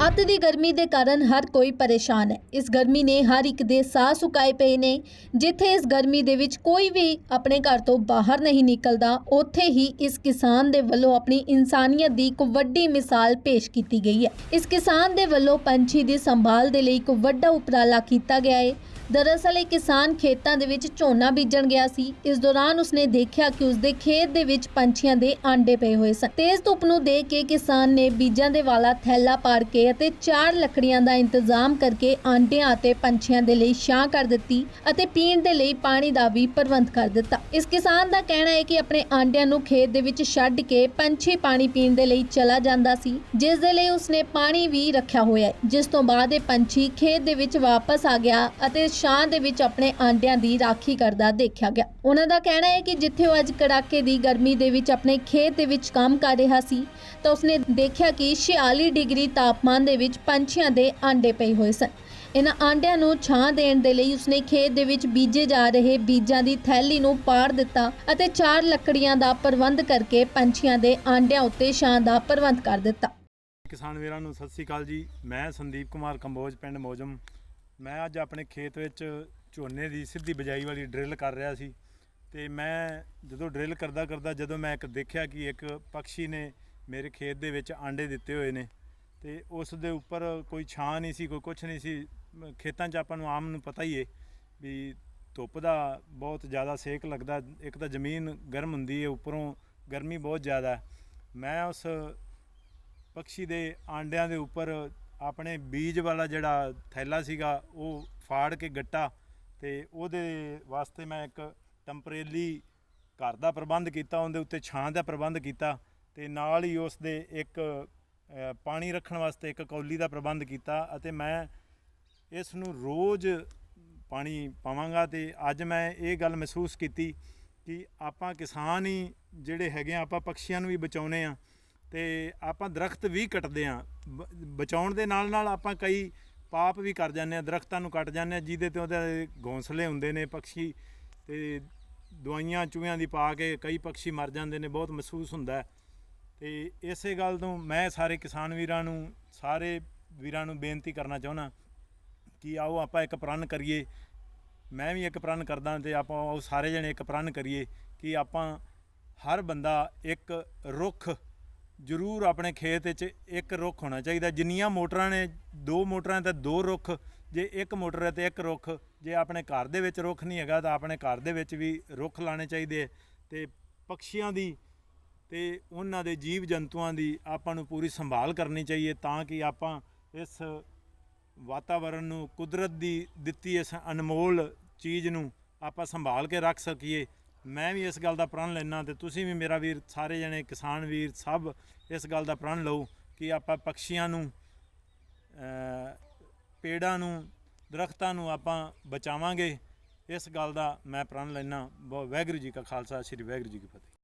ਰਾਤ ਦੀ ਗਰਮੀ ਦੇ ਕਾਰਨ ਹਰ ਕੋਈ ਪਰੇਸ਼ਾਨ ਹੈ। ਇਸ ਗਰਮੀ ਨੇ ਹਰ ਇੱਕ ਦੇ ਸਾਹ ਸੁਕਾਏ ਪਏ ਨੇ। ਜਿੱਥੇ ਇਸ ਗਰਮੀ ਦੇ ਵਿੱਚ ਕੋਈ ਵੀ ਆਪਣੇ ਘਰ ਤੋਂ ਬਾਹਰ ਨਹੀਂ ਨਿਕਲਦਾ, ਉੱਥੇ ਹੀ ਇਸ ਕਿਸਾਨ ਦੇ ਵੱਲੋਂ ਆਪਣੀ ਇਨਸਾਨੀਅਤ ਦੀ ਇੱਕ ਵੱਡੀ ਮਿਸਾਲ ਪੇਸ਼ ਕੀਤੀ ਗਈ ਹੈ। ਇਸ ਕਿਸਾਨ ਦੇ ਵੱਲੋਂ ਪੰਛੀ ਦੀ ਸੰਭਾਲ ਦੇ ਲਈ ਇੱਕ ਵੱਡਾ ਉਪਰਾਲਾ ਕੀਤਾ ਗਿਆ ਹੈ। ਦਰਅਸਲ ਇਹ ਕਿਸਾਨ ਖੇਤਾਂ ਦੇ ਵਿੱਚ ਝੋਨਾ ਬੀਜਣ ਗਿਆ ਸੀ। ਇਸ ਦੌਰਾਨ ਉਸਨੇ ਦੇਖਿਆ ਕਿ ਉਸਦੇ ਖੇਤ ਦੇ ਵਿੱਚ ਪੰਛੀਆਂ ਦੇ ਆਂਡੇ ਪਏ ਹੋਏ ਸਨ। ਤੇਜ਼ ਧੁੱਪ ਨੂੰ ਦੇਖ ਕੇ ਕਿਸਾਨ ਨੇ ਬੀਜਾਂ ਦੇ ਵਾਲਾ ਥੈਲਾ ਪਾੜ ਕੇ ਅਤੇ ਚਾਰ ਲੱਕੜੀਆਂ ਦਾ ਇੰਤਜ਼ਾਮ ਕਰਕੇ ਆਂਡਿਆਂ ਅਤੇ ਪੰਛੀਆਂ ਦੇ ਲਈ ਛਾਂ ਕਰ ਦਿੱਤੀ ਅਤੇ ਪੀਣ ਦੇ ਲਈ ਪਾਣੀ ਦਾ ਵੀ ਪ੍ਰਬੰਧ ਕਰ ਦਿੱਤਾ। ਇਸ ਕਿਸਾਨ ਦਾ ਕਹਿਣਾ ਹੈ ਕਿ ਆਪਣੇ ਆਂਡਿਆਂ ਨੂੰ ਖੇਤ ਦੇ ਵਿੱਚ ਛੱਡ ਕੇ ਪੰਛੀ ਪਾਣੀ ਪੀਣ ਦੇ ਲਈ ਚਲਾ ਜਾਂਦਾ ਸੀ, ਜਿਸ ਦੇ ਲਈ ਉਸਨੇ ਪਾਣੀ ਵੀ ਰੱਖਿਆ ਹੋਇਆ ਹੈ। ਜਿਸ ਤੋਂ ਬਾਅਦ ਇਹ ਪੰਛੀ ਖੇਤ ਦੇ ਵਿੱਚ ਵਾਪਸ ਆ ਗਿਆ ਅਤੇ ਛਾਂ ਦੇ ਵਿੱਚ ਆਪਣੇ ਆਂਡਿਆਂ ਦੀ ਰਾਖੀ ਕਰਦਾ ਦੇਖਿਆ ਗਿਆ। ਉਹਨਾਂ ਦਾ ਕਹਿਣਾ ਹੈ ਕਿ ਜਿੱਥੇ ਉਹ ਅੱਜ ਕੜਾਕੇ ਦੀ ਗਰਮੀ ਦੇ ਵਿੱਚ ਆਪਣੇ ਖੇਤ ਦੇ ਵਿੱਚ ਕੰਮ ਕਰ ਰਿਹਾ ਸੀ, ਤਾਂ ਉਸਨੇ ਦੇਖਿਆ ਕਿ 46 ਡਿਗਰੀ ਤਾਪਮਾਨ ਦੇ ਵਿੱਚ ਪੰਛੀਆਂ ਦੇ ਆਂਡੇ ਪਏ ਹੋਏ ਸਨ। ਇਹਨਾਂ ਆਂਡਿਆਂ ਨੂੰ ਛਾਂ ਦੇਣ ਦੇ ਲਈ ਉਸਨੇ ਖੇਤ ਦੇ ਵਿੱਚ ਬੀਜੇ ਜਾ ਰਹੇ ਬੀਜਾਂ ਦੀ ਥੈਲੀ ਨੂੰ ਪਾੜ ਦਿੱਤਾ ਅਤੇ ਚਾਰ ਲੱਕੜੀਆਂ ਦਾ ਪ੍ਰਬੰਧ ਕਰਕੇ ਪੰਛੀਆਂ ਦੇ ਆਂਡਿਆਂ ਉੱਤੇ ਛਾਂ ਦਾ ਪ੍ਰਬੰਧ ਕਰ ਦਿੱਤਾ। ਕਿਸਾਨ ਵੀਰਾਂ ਨੂੰ ਸਤਿ ਸ੍ਰੀ ਅਕਾਲ ਜੀ। ਮੈਂ ਸੰਦੀਪ ਕੁਮਾਰ ਕੰਬੋਜ, ਪਿੰਡ ਮੋਜਮ। ਮੈਂ ਅੱਜ ਆਪਣੇ ਖੇਤ ਵਿੱਚ ਝੋਨੇ ਦੀ ਸਿੱਧੀ ਬਜਾਈ ਵਾਲੀ ਡਰਿਲ ਕਰ ਰਿਹਾ ਸੀ ਤੇ ਮੈਂ ਜਦੋਂ ਡਰਿਲ ਕਰਦਾ ਕਰਦਾ ਜਦੋਂ ਮੈਂ ਇੱਕ ਦੇਖਿਆ ਕਿ ਇੱਕ ਪੰਛੀ ਨੇ ਮੇਰੇ ਖੇਤ ਦੇ ਵਿੱਚ ਆਂਡੇ ਦਿੱਤੇ ਹੋਏ ਨੇ ਤੇ ਉਸ ਦੇ ਉੱਪਰ ਕੋਈ ਛਾਂ ਨਹੀਂ ਸੀ, ਕੋਈ ਕੁਝ ਨਹੀਂ ਸੀ ਖੇਤਾਂ 'ਚ ਆਪਾਂ ਨੂੰ ਆਮ ਨੂੰ ਪਤਾ ਹੀ ਏ ਵੀ ਧੁੱਪ ਦਾ ਬਹੁਤ ਜ਼ਿਆਦਾ ਸੇਕ ਲੱਗਦਾ, ਇੱਕ ਤਾਂ ਜ਼ਮੀਨ ਗਰਮ ਹੁੰਦੀ ਹੈ ਉੱਪਰੋਂ ਗਰਮੀ ਬਹੁਤ ਜ਼ਿਆਦਾ। ਮੈਂ ਉਸ ਪੰਛੀ ਦੇ ਆਂਡਿਆਂ ਦੇ ਉੱਪਰ ਆਪਣੇ ਬੀਜ ਵਾਲਾ ਜਿਹੜਾ ਥੈਲਾ ਸੀਗਾ, ਉਹ ਫਾੜ ਕੇ ਗੱਟਾ ਤੇ ਉਹਦੇ ਵਾਸਤੇ ਮੈਂ ਇੱਕ ਟੈਂਪਰੇਰੀ ਘਰ ਦਾ ਪ੍ਰਬੰਧ ਕੀਤਾ, ਉਹਦੇ ਉੱਤੇ ਛਾਂ ਦਾ ਪ੍ਰਬੰਧ ਕੀਤਾ ਤੇ ਨਾਲ ਹੀ ਉਸ ਦੇ ਇੱਕ ਪਾਣੀ ਰੱਖਣ ਵਾਸਤੇ ਇੱਕ ਕੌਲੀ ਦਾ ਪ੍ਰਬੰਧ ਕੀਤਾ ਅਤੇ ਮੈਂ ਇਸ ਨੂੰ ਰੋਜ਼ ਪਾਣੀ ਪਾਵਾਂਗਾ ਤੇ ਅੱਜ ਮੈਂ ਇਹ ਗੱਲ ਮਹਿਸੂਸ ਕੀਤੀ ਕਿ ਆਪਾਂ ਕਿਸਾਨ ਹੀ ਜਿਹੜੇ ਹੈਗੇ ਆ, ਆਪਾਂ ਪੰਛੀਆਂ ਨੂੰ ਵੀ ਬਚਾਉਨੇ ਆ ਤੇ ਆਪਾਂ ਦਰਖਤ ਵੀ ਕੱਟਦੇ ਆ ਬ- ਬਚਾਉਣ ਦੇ ਨਾਲ ਨਾਲ ਆਪਾਂ ਕਈ ਪਾਪ ਵੀ ਕਰ ਜਾਂਦੇ ਆ ਦਰਖਤਾਂ ਨੂੰ ਕੱਟ ਜਾਂਦੇ ਆ ਜਿਹਦੇ ਤੇ ਉਹਦੇ ਘੋਂਸਲੇ ਹੁੰਦੇ ਨੇ ਪੰਛੀ ਤੇ ਦਵਾਈਆਂ ਚੂਹਿਆਂ ਦੀ ਪਾ ਕੇ ਕਈ ਪੰਛੀ ਮਰ ਜਾਂਦੇ ਨੇ, ਬਹੁਤ ਮਹਿਸੂਸ ਹੁੰਦਾ ਹੈ। ਤੇ ਇਸੇ ਗੱਲ ਤੋਂ ਮੈਂ ਸਾਰੇ ਕਿਸਾਨ ਵੀਰਾਂ ਨੂੰ, ਸਾਰੇ ਵੀਰਾਂ ਨੂੰ ਬੇਨਤੀ ਕਰਨਾ ਚਾਹੁੰਦਾ ਕਿ ਆਓ ਆਪਾਂ ਇੱਕ ਪ੍ਰਣ ਕਰੀਏ ਮੈਂ ਵੀ ਇੱਕ ਪ੍ਰਣ ਕਰਦਾ ਤੇ ਆਪਾਂ ਆਓ ਸਾਰੇ ਜਣੇ ਇੱਕ ਪ੍ਰਣ ਕਰੀਏ ਕਿ ਆਪਾਂ ਹਰ ਬੰਦਾ ਇੱਕ ਰੁੱਖ ਜ਼ਰੂਰ ਆਪਣੇ ਖੇਤ ਵਿੱਚ ਇੱਕ ਰੁੱਖ ਹੋਣਾ ਚਾਹੀਦਾ। ਜਿੰਨੀਆਂ ਮੋਟਰਾਂ ਨੇ, ਦੋ ਮੋਟਰਾਂ ਤੇ ਦੋ ਰੁੱਖ, ਜੇ ਇੱਕ ਮੋਟਰ ਹੈ ਤੇ ਇੱਕ ਰੁੱਖ, ਜੇ ਆਪਣੇ ਘਰ ਦੇ ਵਿੱਚ ਰੁੱਖ ਨਹੀਂ ਹੈਗਾ ਤਾਂ ਆਪਣੇ ਘਰ ਦੇ ਵਿੱਚ ਵੀ ਰੁੱਖ ਲਾਣੇ ਚਾਹੀਦੇ ਹੈ। ਤੇ ਪੰਛੀਆਂ ਦੀ ਤੇ ਉਹਨਾਂ ਦੇ ਜੀਵ ਜੰਤੂਆਂ ਦੀ ਆਪਾਂ ਨੂੰ ਪੂਰੀ ਸੰਭਾਲ ਕਰਨੀ ਚਾਹੀਏ ਤਾਂ ਕਿ ਆਪਾਂ ਇਸ ਵਾਤਾਵਰਣ ਨੂੰ ਕੁਦਰਤ ਦੀ ਦਿੱਤੀ ਇਸ ਅਨਮੋਲ ਚੀਜ਼ ਨੂੰ ਆਪਾਂ ਸੰਭਾਲ ਕੇ ਰੱਖ ਸਕੀਏ। ਮੈਂ ਵੀ ਇਸ ਗੱਲ ਦਾ ਪ੍ਰਣ ਲੈਣਾ ਤੇ ਤੁਸੀਂ ਵੀ ਮੇਰਾ ਵੀਰ, ਸਾਰੇ ਜਣੇ ਕਿਸਾਨ ਵੀਰ ਸਭ ਇਸ ਗੱਲ ਦਾ ਪ੍ਰਣ ਲਓ ਕਿ ਆਪਾਂ ਪੰਛੀਆਂ ਨੂੰ ਪੇੜਾਂ ਨੂੰ, ਦਰਖਤਾਂ ਨੂੰ ਆਪਾਂ ਬਚਾਵਾਂਗੇ। ਇਸ ਗੱਲ ਦਾ ਮੈਂ ਪ੍ਰਣ ਲੈਣਾ ਵਾਹਿਗੁਰੂ ਜੀ ਕਾ ਖਾਲਸਾ, ਸ੍ਰੀ ਵਾਹਿਗੁਰੂ ਜੀ ਕੀ ਫਤਿਹ।